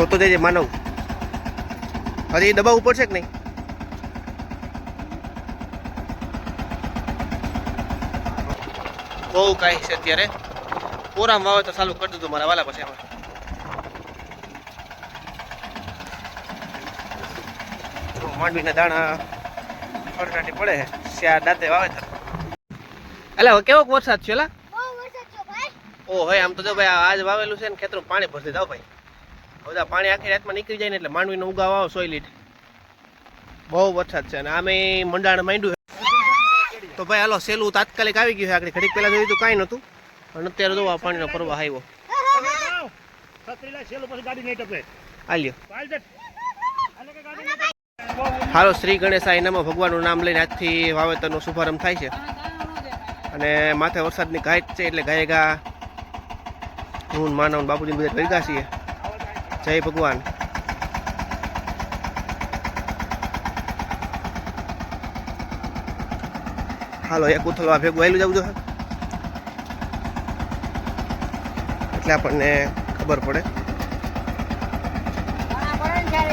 જોતો જઈએ માનવ. હજી દબાવ ઉપર છે કે નહીં? બહુ કાંઈ છે અત્યારે. કોરામ વાવે તો ચાલુ કરી દીધું મારા વાલા પછી એમાં માંડવીના દાણા ફરટાટી પડે છે. શ્યા દાંતે વાવેતર એટલે હવે કેવો વરસાદ છે એલા ભાઈ. ઓ હોય આમ તો જો ભાઈ આજ વાવેલું છે ને ખેતરું પાણી ભરતી જાવ ભાઈ. બધા પાણી આખી રાતમાં નીકળી જાય ને એટલે માંડવીનો ઉગાવ આવો સોય લીટ. બહુ વરસાદ છે અને આમે મંડાણ માંડ્યું તો ભાઈ હાલો, સેલું તાત્કાલિક આવી ગયું છે. આગળ ઘડીક પહેલાં જોયું તો, કાંઈ નહોતું. અને અત્યારે જો આ પાણીનો પ્રવાહ આવ્યો. હાલો, શ્રી ગણેશાય નમઃ. ભગવાનનું નામ લઈને આજથી વાવેતરનો શુભારંભ થાય છે. અને માથે વરસાદની ઘાટ છે એટલે ગાય ગા હું માનવ બાપુજી બધા ભેગા છીએ. જય ભગવાન. હાલો એક ઉથલવા ભેગું આવેલું જવું જોઈએ એટલે આપણને ખબર પડે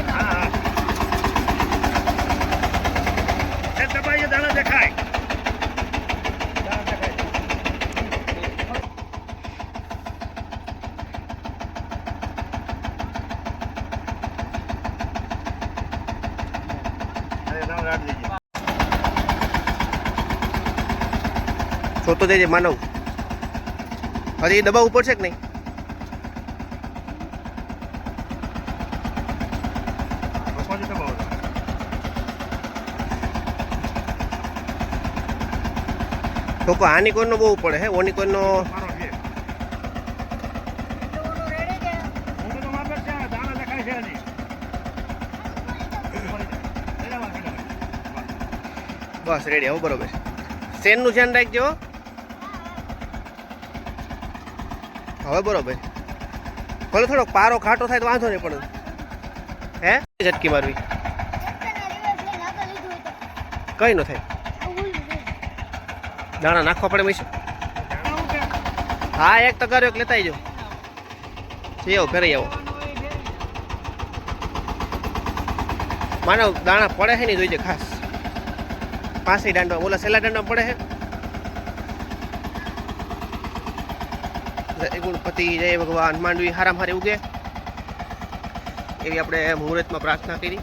હા, હા. એ દબાઈએ દાણા દેખાય દાણા દેખાય. અરે, દાણા રાખ દેજે. જોતો જઈએ માનવ. હજી દબાવ ઉપર છે કે નહીં? પછી તો કો આની કોઈનો બહુ પડે હે? ઓની કોઈનો બસ રેડી હવે બરોબર. સેનનું ધ્યાન રાખજો. હવે બરોબર. ભલે થોડોક પારો ખાટો થાય તો વાંધો નહીં, પણ હે? ઝટકી મારવી. કઈ ન થાય. દાણા નાખવા પડે દાણા હું, એક તગારો એક લેતા આવજો આવો ફેરાઈ આવો. માનવ દાણા પડે છે નહીં જોઈજે ખાસ. પાસી દાંડવા ઓલા સેલા દાંડો પડે છે. ગુણપતિ, જય ભગવાન. માંડવી હારામ હારી ઉગે. એવી આપણે મુહૂર્તમાં પ્રાર્થના કરી.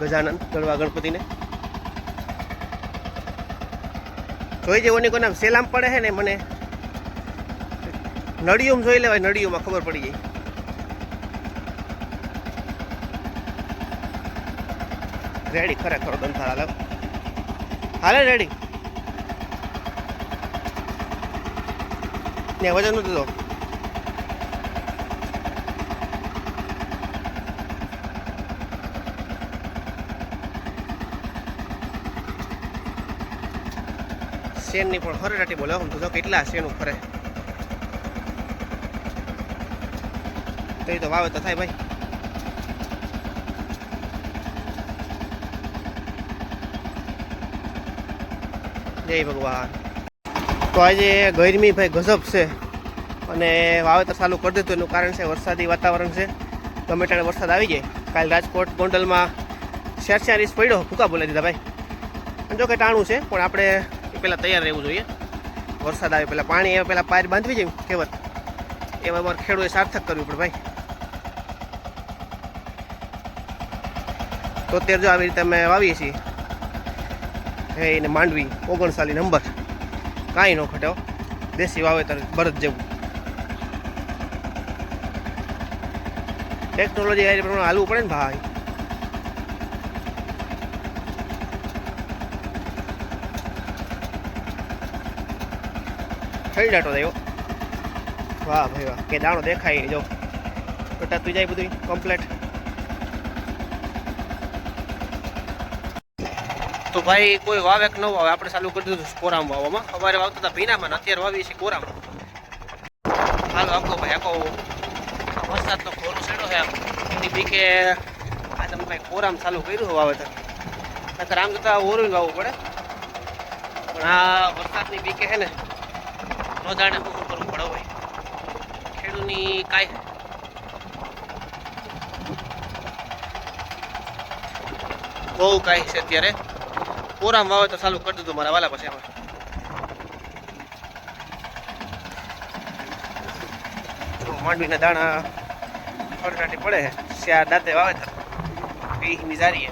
ગજાનંદ ગણવા ગણપતિને. જોઈ જેવો કોઈ નામ સેલામ પડે છે ને, મને નળિયુમ જોઈ લેવાય નળિયુમાં ખબર પડી જાય. રેડી ખરેખર દંથાળા હાલે હાલે રેડી ને વજન નથી શેન શેનની પણ ખરે રાટી બોલે હું તો કેટલા શેનું ખરે. તો તો વાવે તો થાય ભાઈ. જય ભગવાન. તો આજે ગરમી ભાઈ ગજબ છે. અને વાવેતર ચાલુ કરી દીધું, એનું કારણ છે વરસાદી વાતાવરણ છે. ગમે ત્યારે વરસાદ આવી જાય કાલ રાજકોટ ગોંડલમાં ઇંચ પડ્યો. ભૂકા બોલાવી દીધા ભાઈ. અને જો કે ટાણું છે, પણ આપણે પહેલાં તૈયાર રહેવું જોઈએ. વરસાદ આવે પહેલાં પાણી આવે પહેલાં પાર બાંધવી જાય કહેવત. એમાં અમારે ખેડૂએ સાર્થક કરવી પડે ભાઈ. તો અત્યારે જો આવી રીતે અમે વાવીએ છીએ. હે, એને માંડવી ઓગણસાલી નંબર. કાંઈ ન ખટ્યો દેશી વાવેતર બરત જેવું. ટેકનોલોજી એ પ્રમાણે હાલવું પડે ને ભાઈ. થઈ જાતો થયો વાહ ભાઈ વાહ, કે દાણો દેખાય જો. કટાતું જાય બધું કમ્પ્લેટ તો ભાઈ કોઈ વાવે કે ન વાવે. આપણે ચાલુ કરી દીધું કોરામ વાવવામાં. અમારે વાવતા હતા ભીનામાં, અત્યારે વાવીએ છીએ કોરામ. હાલો આખો ભાઈ આખો વરસાદનો ખોરો છેડો છે એની બીકે આ તમે ભાઈ કોરામ ચાલુ કર્યું વાવેતર? નકર આમ જતા ઓરું વાવવું પડે. પણ આ વરસાદની બીકે છે ને ન જાણે કરવું પડે હોય ખેડૂતની કાંઈ બહુ કાંઈ છે અત્યારે. કોરામ વાવે તો ચાલુ કરી દીધું મારા વાલા પછી જો માંડવીના દાણા ફરકાટી પડે છે. શિયાળ દાંતે વાવેતર એ પીની જારીએ.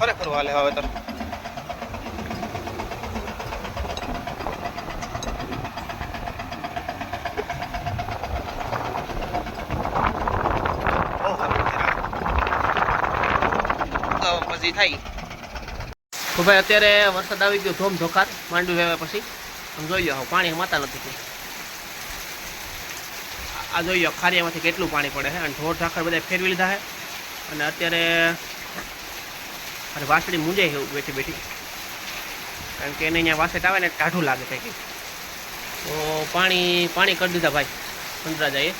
ખરેખર વાલે વાવેતર બહુ સારું અત્યારે થાય. તો ભાઈ અત્યારે વરસાદ આવી ગયો ધોમ ધોકાર માંડવી વેવા પછી. આમ જોઈ પાણી માતા નથી આ જોઈ લો ખારિયામાંથી કેટલું પાણી પડે છે. અને ઢોર ઢાખર બધા ફેરવી લીધા છે. અને અત્યારે અરે વાસળી મૂંઝાય છે બેઠી બેઠી. કારણ કે એને અહીંયા વાસેટ આવે ને ટાઢું લાગે કંઈક. તો પાણી પાણી કરી દીધા ભાઈ. ચંદ્રાજાએ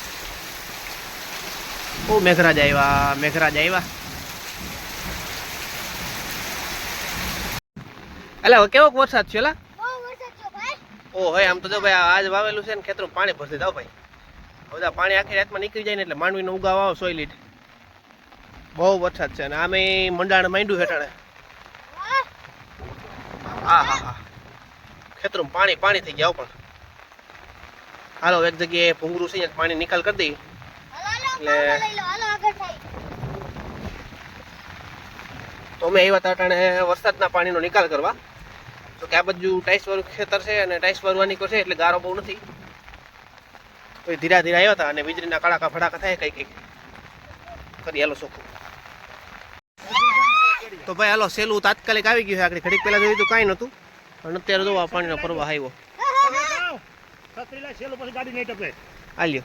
બહુ મેઘરાજ આવ્યા મેઘરાજ આવ્યા. એટલે હવે કેવો વરસાદ છે એલા ઓ ભાઈ. આમ તો જો ભાઈ આજ વાવેલું છે ને ખેતરું પાણી ભરતી જાવ ભાઈ. બધા પાણી આખી રાતમાં નીકળી જાય ને એટલે માંડવીનો ઉગાવ આવો સોય લીટ. બહુ વરસાદ છે અને આમે મંડાણ માંડ્યું હેઠળ હા હા હા. ખેતરું પાણી પાણી થઈ ગયા પણ. હાલો એક જગ્યાએ ભૂંગરું છે પાણી નિકાલ કરી હાલો એટલે- તો અમે આવ્યા હતા વરસાદના પાણીનો નિકાલ કરવા. તો કે આ બાજુ ટાઈસ વાળું ખેતર છે અને ટાઈસ વાળવાની છે એટલે ગારો બહુ નથી. તો એ ધીરા ધીરા આવ્યા હતા અને વીજળીના કડાકા ફડાકા થાય કઈ કઈ કરી હાલો ચોખ્ખું. તો ભાઈ હાલો સેલું તાત્કાલિક આવી ગયું છે. આગળ ઘડીક પહેલા જોયું તો કાંઈ નહોતું. અને અત્યારે જોવા પાણીનો પ્રવાહ આવ્યો. પછી હાલ્યો